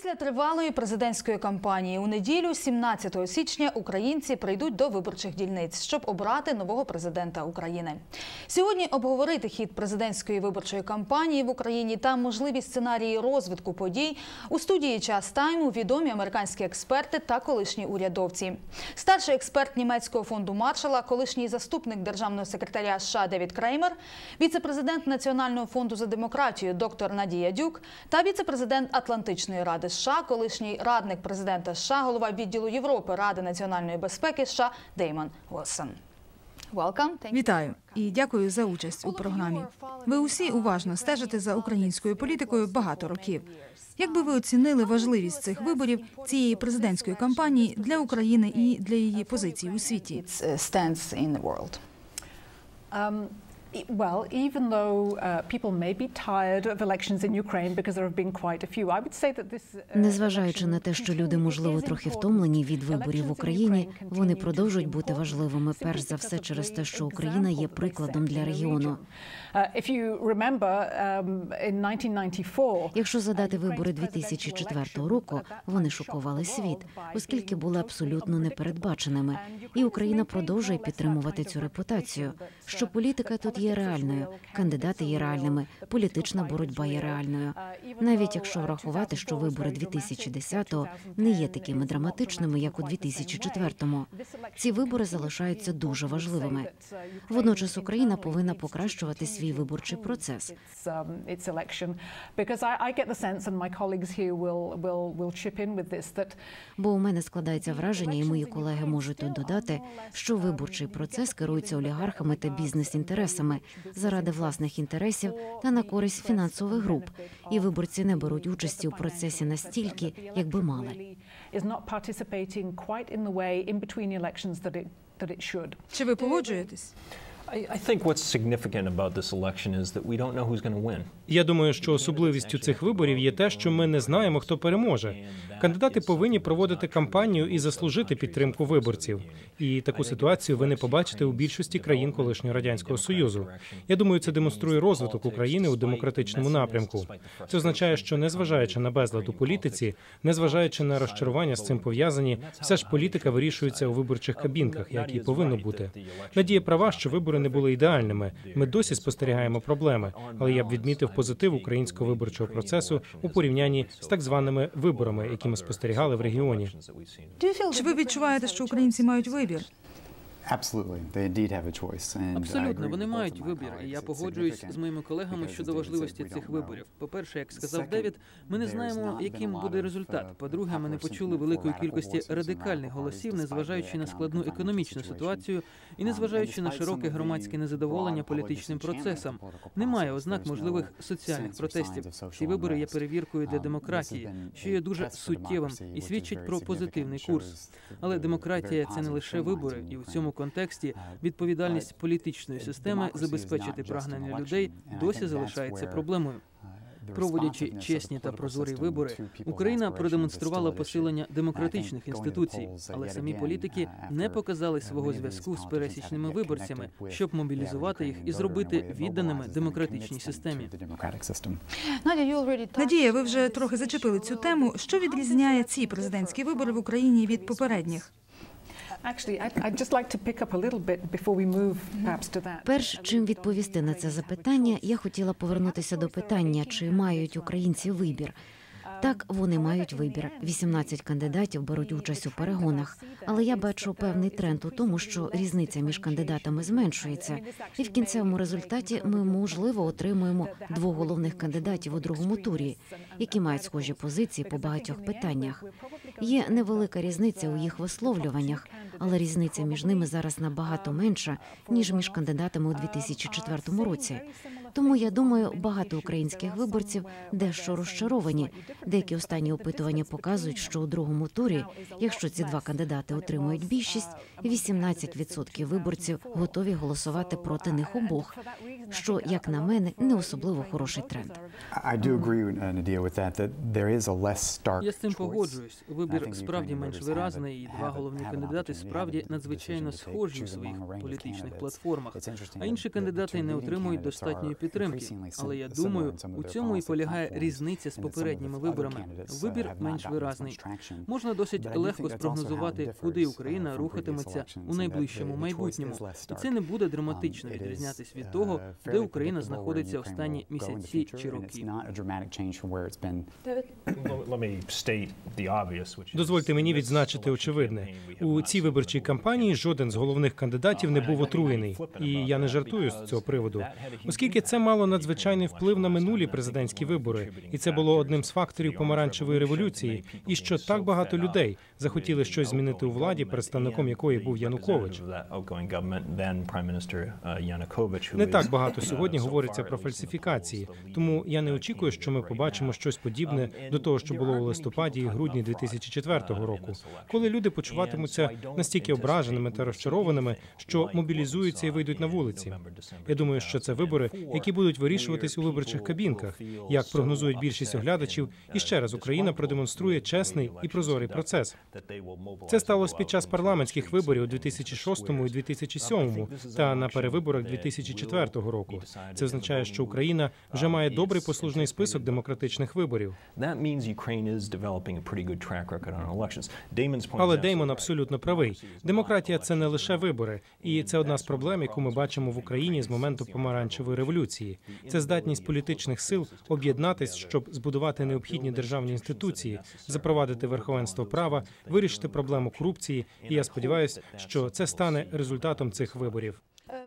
Після тривалої президентської кампанії у неділю, 17 січня, українці прийдуть до виборчих дільниць, щоб обрати нового президента України. Сьогодні обговорити хід президентської виборчої кампанії в Україні та можливі сценарії розвитку подій у студії час тайму відомі американські експерти та колишні урядовці. Старший експерт німецького фонду Маршала, колишній заступник державного секретаря США Девід Креймер, віцепрезидент Національного фонду за демократію доктор Надія Дюк та віцепрезидент Атлантичної ради США, колишній радник президента США, голова відділу Європи Ради національної безпеки США Деймон you. Вітаю і дякую за участь у програмі. Ви усі уважно стежите за українською політикою багато років. Як би ви оцінили важливість цих виборів цієї президентської кампанії для України і для її позиції у світі? Uh. Um, e- well, even though uh, people may be tired of elections in Ukraine because there have been quite a few, I would say that this. uh, Незважаючи на те, що люди можливо трохи втомлені від виборів в Україні, вони продовжують бути важливими, перш за все через те, що Україна є прикладом для регіону. Uh, If you remember, um, in 1994, Якщо задати uh, вибори Ukraine's 2004 presidential року, вони шокували світ, оскільки були абсолютно непередбаченими. І Україна продовжує підтримувати цю репутацію, що uh, політика тут є реальною, кандидати є реальними, політична боротьба є реальною. Навіть якщо врахувати, що вибори was very dramatic, 2010-го не є такими драматичними, як у 2004-му. Ці вибори залишаються дуже важливими. Водночас Україна повинна покращувати свій виборчий процес. Бо у мене складається враження, і мої колеги можуть додати, що виборчий процес керується олігархами та бізнес-інтересами заради власних інтересів та на користь фінансових груп. І виборці не беруть участі у процесі настільки, як би мали. Чи ви погоджуєтесь? Я думаю, що особливістю цих виборів є те, що ми не знаємо, хто переможе. Кандидати повинні проводити кампанію і заслужити підтримку виборців. І таку ситуацію ви не побачите у більшості країн колишнього радянського союзу. Я думаю, це демонструє розвиток України у демократичному напрямку. Це означає, що незважаючи на безлад у політиці, незважаючи на розчарування з цим пов'язані, все ж політика вирішується у виборчих кабінках, як і повинно бути. Надія права, що вибори не були ідеальними. Ми досі спостерігаємо проблеми, але я б відмітив позитив українського виборчого процесу у порівнянні з так званими виборами, які ми спостерігали в регіоні. Чи ви відчуваєте, що українці мають вибір? Абсолютно, вони мають вибір, і я погоджуюсь з моїми колегами щодо важливості цих виборів. По-перше, як сказав Девід, ми не знаємо, яким буде результат. uh, По-друге, ми не почули великої кількості радикальних голосів, незважаючи на складну економічну ситуацію і Um, незважаючи на широке громадське незадоволення політичним процесом. Немає ознак можливих соціальних протестів. Ці вибори є перевіркою для Um, демократії, що є дуже суттєвим і свідчить про позитивний курс. Але демократія це не лише вибори, і у цьому контексті Uh, відповідальність політичної системи забезпечити прагнення людей досі залишається проблемою. uh, Проводячи чесні та прозорі вибори, Україна продемонструвала посилення демократичних інституцій, uh, але самі політики uh, не показали uh, свого зв'язку з пересічними виборцями, щоб мобілізувати їх і зробити відданими демократичній системі. Надія, ви вже трохи зачепили цю тему. Що відрізняє ці президентські вибори в Україні від попередніх? Перш чим відповісти на це запитання, я хотіла повернутися до питання, чи мають українці вибір. Так, вони мають вибір. 18 кандидатів беруть участь у перегонах, але я бачу певний тренд у тому, що різниця між кандидатами зменшується, і в кінцевому результаті ми можливо отримуємо двох головних кандидатів у другому турі, які мають схожі позиції по багатьох питаннях. Є невелика різниця у їх висловлюваннях, але різниця між ними зараз набагато менша ніж між кандидатами у 2004 році. Тому я думаю, багато українських виборців дещо розчаровані. Деякі останні опитування показують, що у другому турі, якщо ці два кандидати отримують більшість, 18% виборців готові голосувати проти них обох. Що, як на мене, не особливо хороший тренд. Uh, Я з цим погоджуюсь. Вибір справді менш виразний, і два головні кандидати справді надзвичайно схожі у своїх політичних платформах. А інші кандидати не отримують достатньої uh, підтримки. Але я думаю, у цьому і полягає різниця з попередніми виборами. Вибір менш виразний. Можна досить легко спрогнозувати, куди Україна рухатиметься у найближчому майбутньому, і це не буде драматично відрізнятись від того, де Україна знаходиться останні місяці чи роки. Let me state the obvious, Дозвольте мені відзначити очевидне. У цій виборчій кампанії жоден з головних кандидатів не був отруєний, і я не жартую з цього приводу, оскільки це мало надзвичайний вплив на минулі президентські вибори, і це було одним з факторів помаранчевої революції. І що так багато людей захотіли щось змінити у владі, представником якої був Янукович. Не так багато сьогодні говориться про фальсифікації, тому я не очікую, що ми побачимо щось подібне до того, що було у листопаді і грудні 2004 року, коли люди почуватимуться настільки ображеними та розчарованими, що мобілізуються і вийдуть на вулиці. Я думаю, що це вибори, які будуть вирішуватись у виборчих кабінках, як прогнозують більшість оглядачів. І ще раз Україна продемонструє чесний і прозорий процес. Це сталося під час парламентських виборів у 2006 і 2007 та на перевиборах 2004 року. Це означає, що Україна вже має добрий послужний список демократичних виборів. Але Деймон абсолютно правий. Демократія це не лише вибори, і це одна з проблем, яку ми бачимо в Україні з моменту помаранчевої революції. Це здатність політичних сил об'єднатись, щоб збудувати необхідні державні інституції, запровадити верховенство права, вирішити проблему корупції. І я сподіваюся, що це стане результатом цих виборів.